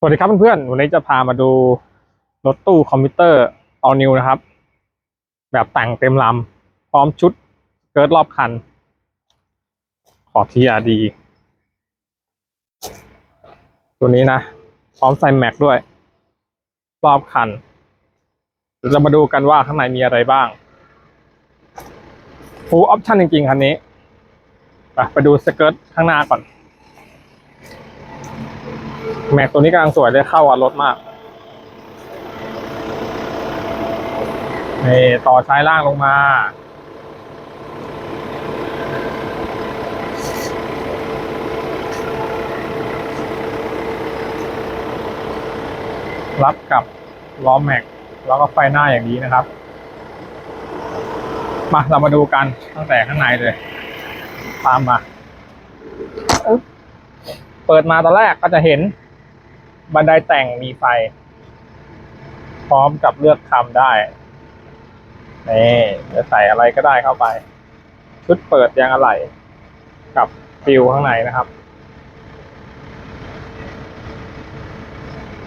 สวัสดีครับเพื่อนๆ วันนี้จะพามาดูรถตู้คอมพิวเตอร์ all new นะครับ แบบแต่งเต็มลำ พร้อมชุดเกิร์ดรอบคัน ขอทีอาดีตัวนี้นะ พร้อมใส่แม็กด้วย รอบคันเดี๋ยวจะมาดูกันว่าข้างในมีอะไรบ้าง full option จริงๆ คันนี้ ไปไปดูสเกิร์ตข้างหน้าก่อน แม็กตัวนี้กำลังสวยเลยเข้ากับรถมากนี่ต่อชายล่างลงมา รับกับล้อแม็ก แล้วก็ไฟหน้าอย่างนี้นะครับ มาเรามาดูกันตั้งแต่ข้างในเลย ตามมา เปิดมาตอนแรกก็จะเห็น บันไดแต่งมีไฟ พร้อมกับเลือกคำได้นี่จะใส่อะไรก็ได้เข้าไป ชุดเปิดยางอะไหล่กับฟิวข้างในนะครับ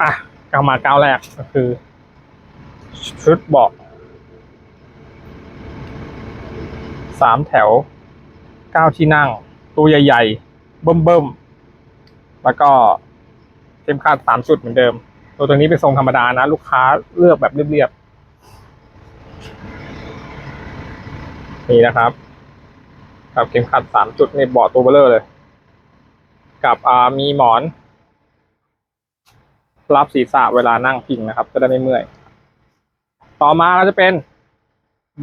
อะก้าวมาก้าวแรกก็คือ ชุดเบาะสามแถวเก้าที่นั่ง ตัวใหญ่ ๆ เบิ่มๆ แล้วก็ มขัดสามจุดเหมือนเดิม ตัวตัวนี้เป็นทรงธรรมดานะ ลูกค้าเลือกแบบเรียบๆนี่นะครับกับเข็มขัดสามจุดในเบาะตัวเบลเลอร์เลย กับอ่ามีหมอน รับศีรษะเวลานั่งพิงนะครับ จะได้ไม่เมื่อย ต่อมาก็จะเป็น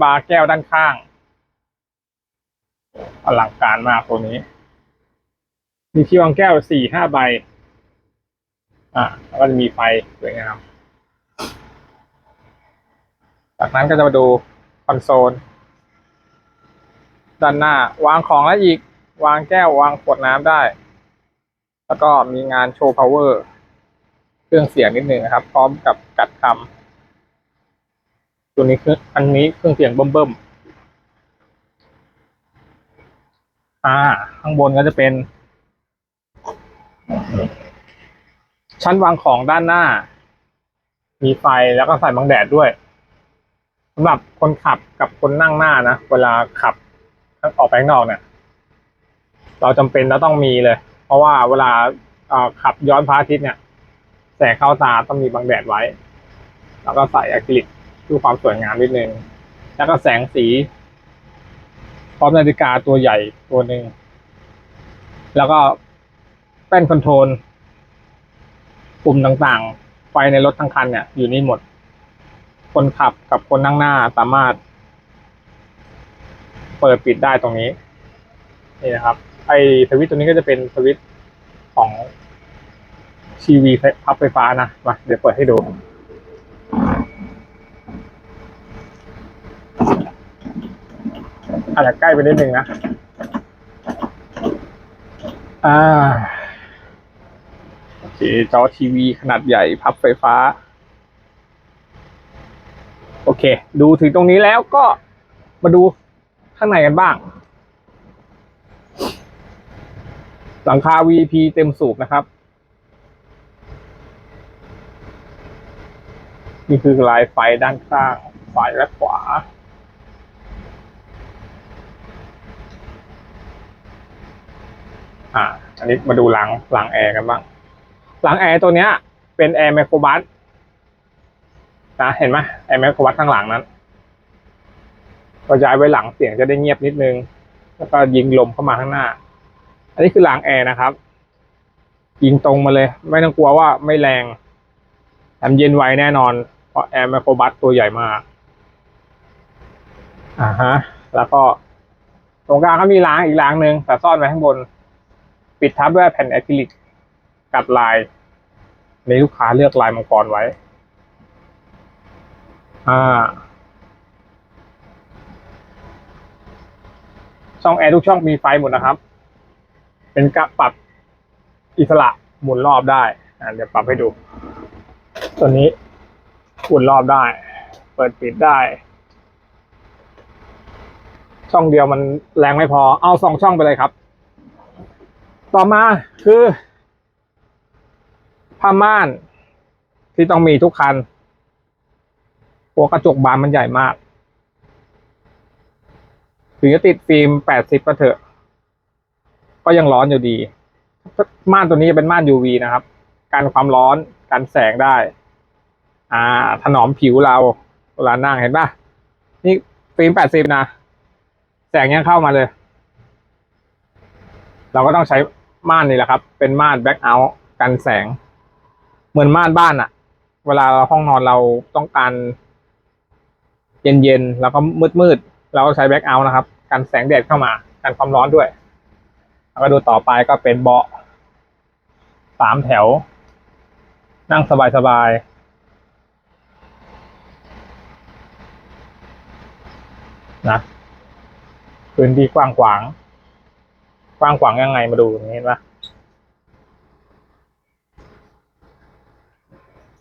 บาร์แก้วด้านข้าง อลังการมากตัวนี้ มีที่วางแก้วสี่ห้าใบ อ่าแล้วก็จะมีไฟสวยงาม จากนั้นก็จะมาดูคอนโซล ด้านหน้าวางของแล้วอีก วางแก้ววางขวดน้ำได้ แล้วก็มีงานโชว์พาวเวอร์ เครื่องเสียงนิดหนึ่งนะครับ พร้อมกับกัดคำตัวนี้คืออันนี้เครื่องเสียงเบิ่มๆอ่า ข้างบนก็จะเป็น ชั้นวางของด้านหน้า มีไฟแล้วก็ใส่บังแดดด้วยสำหรับคนขับกับคนนั่งหน้านะ เวลาขับออกไปข้างนอกเนี่ย เราจำเป็นแล้วต้องมีเลย เพราะว่าเวลาขับย้อนพระอาทิตย์เนี่ย แสงเข้าตาต้องมีบังแดดไว้ แล้วก็ใส่อะคริลิกเพื่อความสวยงามนิดนึง แล้วก็แสงสีพร้อมนาฬิกาตัวใหญ่ตัวหนึ่ง แล้วก็แป้นคอนโทรล ปุ่มต่างๆ ไฟในรถทั้งคันเนี่ยอยู่นี่หมด คนขับกับคนนั่งหน้าสามารถ เปิดปิดได้ตรงนี้นี่นะครับ ไอสวิตตัวนี้ก็จะเป็นสวิตของทีวีพับไฟฟ้านะมาเดี๋ยวเปิดให้ดูอาจจะใกล้ไปนิดนึงนะ อ่า จอทีวีขนาดใหญ่พับไฟฟ้า โอเค ดูถึงตรงนี้แล้วก็มาดูข้างในกันบ้าง หลังคา VP เต็มสูบนะครับ นี่คือลายไฟด้านข้างซ้ายและขวาอ่า อันนี้มาดูหลังหลังแอร์กันบ้าง หลังแอร์ตัวเนี้ย เป็นแอร์ไมโครบัสนะเห็นไหมแอร์ไมโครบัสข้างหลังนั้นก็ย้ายไว้หลังเสียงจะได้เงียบนิดนึง แล้วก็ยิงลมเข้ามาข้างหน้า อันนี้คือหลังแอร์นะครับ ยิงตรงมาเลย ไม่ต้องกลัวว่าไม่แรงแถมเย็นไวแน่นอน เพราะแอร์ไมโครบัสตัวใหญ่มากอ่าฮะ แล้วก็ตรงกลางก็มีรางอีกรางหนึ่งแต่ซ่อนไว้ข้างบน ปิดทับด้วยแผ่นอะคริลิก กัดลายในลูกค้าเลือกลายมังกรไว้ อ่า ช่องแอร์ทุกช่องมีไฟหมดนะครับ เป็นกระปรับอิสระหมุนรอบได้ อ่าเดี๋ยวปรับให้ดู ตัวนี้หมุนรอบได้ เปิดปิดได้ ช่องเดียวมันแรงไม่พอ เอาสองช่องไปเลยครับ ต่อมาคือ ผ้าม่าน ที่ต้องมีทุกคัน หัวกระจกบานมันใหญ่มาก ถึงจะติดฟิล์มแปดสิบก็เถอะ ก็ยังร้อนอยู่ดี ม่านตัวนี้จะเป็นม่าน UV นะครับ กันความร้อน กันแสงได้ อ่า ถนอมผิวเราเวลานั่งเห็นปะนี่ฟิล์มแปดสิบนะ แสงยังเข้ามาเลย เราก็ต้องใช้ม่านนี่แหละครับ เป็นม่านแบ็คเอาท์กันแสง เหมือนม่านบ้านอะเวลาห้องนอนเราต้องการ เย็นๆแล้วก็มืดๆเราก็ใช้แบ็คเอาท์นะครับกันแสงแดดเข้ามากันความร้อนด้วย แล้วก็ดูต่อไปก็เป็นเบาะสามแถว นั่งสบายๆนะพื้นที่กว้างขวาง กว้างขวางยังไงมาดูนี้เห็นปะ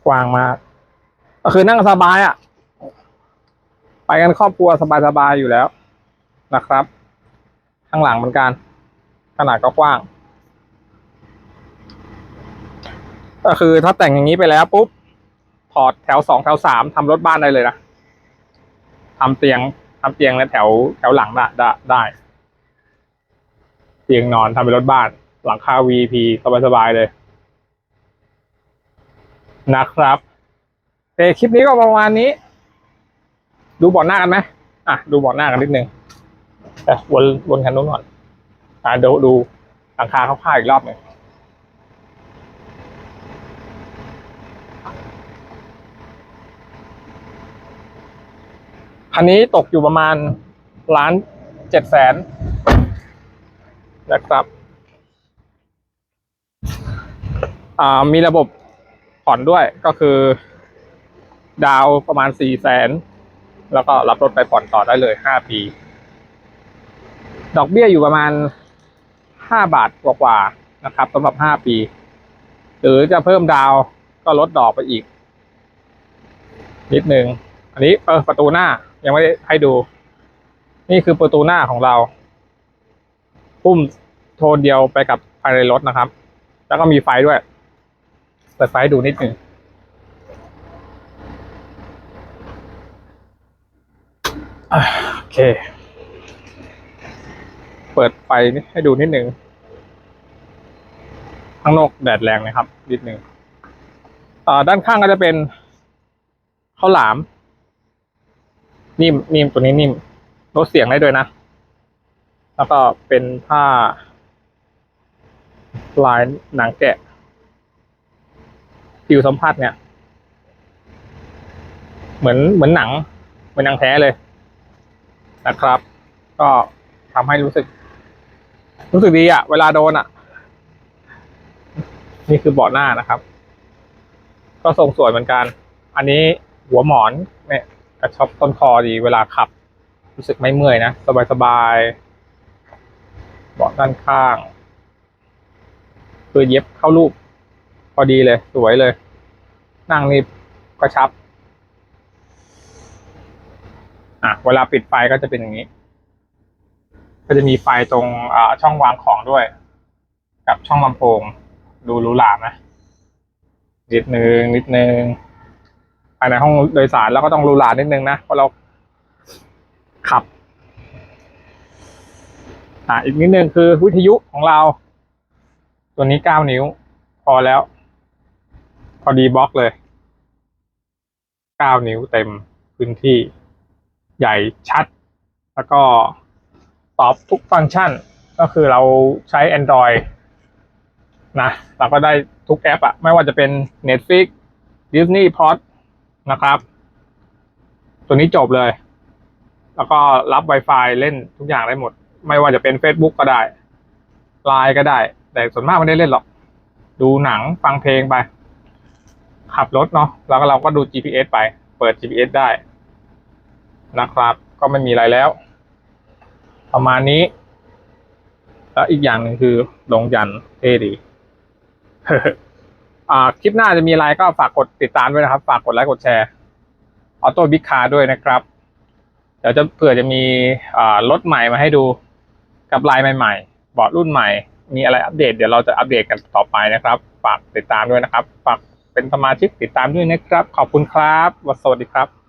กว้างมากก็คือนั่งสบายอะ่ะ ไปกันครอบครัวสบายๆอยู่แล้วนะครับ ข้างหลังเหมือนกัน ขนาดก็กว้าง ก็คือถ้าแต่งอย่างนี้ไปแล้วปุ๊บถอดแถวสองแถวสามทำรถบ้านได้เลยนะทำเตียงทำเตียงในแถวแถวหลังได้ได้ได้ เตียงนอนทำเป็นรถบ้าน หลังคา VP สบายๆเลย นะครับแต่คลิปนี้ก็ประมาณนี้ ดูบอดหน้ากันไหมอะดูบอดหน้ากันนิดนึงแต่วนวนคันนู้นก่อนอะเดี๋ยวดูหลังคาคร่าวๆอีกรอบหนึ่งคันนี้ตกอยู่ประมาณล้านเจ็ดแสนนะครับ อ่ามีระบบ ผ่อนด้วยก็คือ ดาวประมาณสี่แสนแล้วก็รับรถไปผ่อนต่อได้เลยห้าปี ดอกเบี้ยอยู่ประมาณห้าบาทกว่าๆนะครับสำหรับห้าปี หรือจะเพิ่มดาวก็ลดดอกไปอีก นิดนึง อันนี้เออประตูหน้ายังไม่ได้ให้ดู นี่คือประตูหน้าของเราปุ่มโทนเดียวไปกับภายในรถนะครับ แล้วก็มีไฟด้วย เปิดไฟดูนิดหนึ่งโอเค เปิดไฟให้ดูนิดหนึ่งข้างนอกแดดแรงนะครับ นิดหนึ่งด้านข้างก็จะเป็นข้าวหลาม นิ่มนิ่มตัวนี้นิ่มลดเสียงได้ด้วยนะ แล้วก็เป็นผ้าลายหนังแกะ ผิวสัมผัสเนี่ย เหมือนเหมือนหนัง เหมือนหนังแท้เลยนะครับ ก็ทำให้รู้สึก รู้สึกดีอะเวลาโดนอะนี่คือเบาะหน้านะครับ ก็ทรงสวยเหมือนกัน อันนี้หัวหมอนเนี่ยกระชับต้นคอดี เวลาขับ รู้สึกไม่เมื่อยนะ สบายๆเบาะด้านข้าง คือเย็บเข้ารูป พอดีเลย สวยเลย นั่งนี่กระชับ อะ เวลาปิดไฟก็จะเป็นอย่างนี้ ก็จะมีไฟตรงอ่าช่องวางของด้วย กับช่องลำโพง ดูรูหราไหมนิดนึงนิดนึงภายในห้องโดยสารเราก็ต้องรูหรานิดนึงนะเพราะเราขับ อะอีกนิดนึงคือวิทยุของเรา ตัวนี้เก้านิ้ว พอแล้ว อดีบล็อกเลยเก้านิ้วเต็มพื้นที่ใหญ่ชัด แล้วก็ตอบทุกฟังก์ชัน ก็คือเราใช้ Android นะเราก็ได้ทุกแอปอะไม่ว่าจะเป็น Netflix Disney p o d นะครับ ตัวนี้จบเลย แล้วก็รับ Wi-Fi เล่นทุกอย่างได้หมด ไม่ว่าจะเป็น Facebook ก็ได้ Line ก็ได้ แต่ส่วนมากไม่ได้เล่นหรอก ดูหนังฟังเพลงไป ขับรถเนาะแล้วเราก็ดู GPS ไป เปิด GPS ได้นะครับ ก็ไม่มีอะไรแล้ว ประมาณนี้ แล้วอีกอย่างหนึ่งคือลงยันเท่ดีอ่าคลิปหน้าจะมีอะไรก็ฝากกดติดตามด้วยนะครับ ฝากกดไลค์กดแชร์ออโต้บิ๊กคาด้วยนะครับ เดี๋ยวจะเผื่อจะมีรถใหม่มาให้ดูกับลายใหม่ๆเบาะรุ่นใหม่ มีอะไรอัปเดตเดี๋ยวเราจะอัปเดตกันต่อไปนะครับ ฝากติดตามด้วยนะครับ ฝาก เป็นสมาชิกติดตามด้วยนะครับ ขอบคุณครับสวัสดีครับ